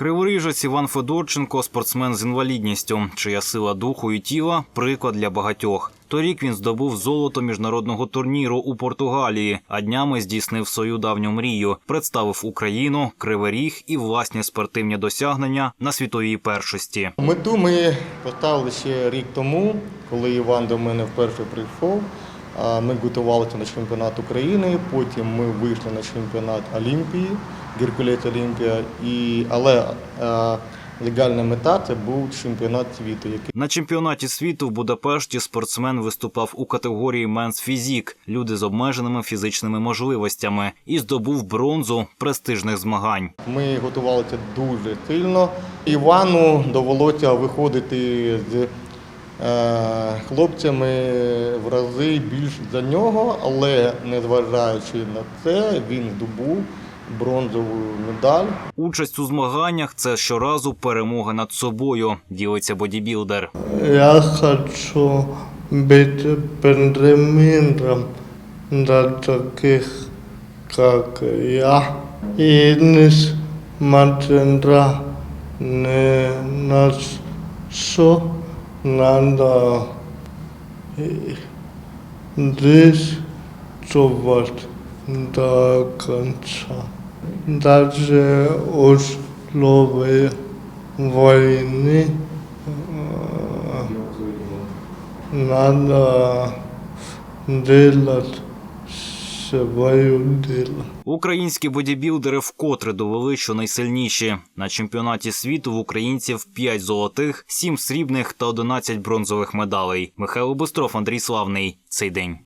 Криворіжець Іван Федорченко спортсмен з інвалідністю, чия сила духу і тіла приклад для багатьох. Торік він здобув золото міжнародного турніру у Португалії, а днями здійснив свою давню мрію, представив Україну, Кривий Ріг і власні спортивні досягнення на світовій першості. Мету ми поставили ще рік тому, коли Іван до мене вперше прийшов. Ми готувалися на чемпіонат України, потім ми вийшли на чемпіонат Олімпії, Геркулес Олімпія. І, але е, легальна мета це був чемпіонат світу, який На чемпіонаті світу в Будапешті спортсмен виступав у категорії «Менс Фізік» – люди з обмеженими фізичними можливостями, і здобув бронзу престижних змагань. Ми готувалися дуже сильно. Івану довелося виходити з хлопцями в рази більш за нього, але незважаючи на це, він здобув бронзову медаль. Участь у змаганнях це щоразу перемога над собою, ділиться бодібілдер. Я хочу быть примером для таких, как я. И несмотря ни на что, ನಂದು res čuvati do konca. Da se uslovi vojni, uh, nada delati Українські бодібілдери вкотре довели, що найсильніші. На чемпіонаті світу в українців 5 золотих, 7 срібних та 11 бронзових медалей. Михайло Бустров, Андрій Славний. Цей день.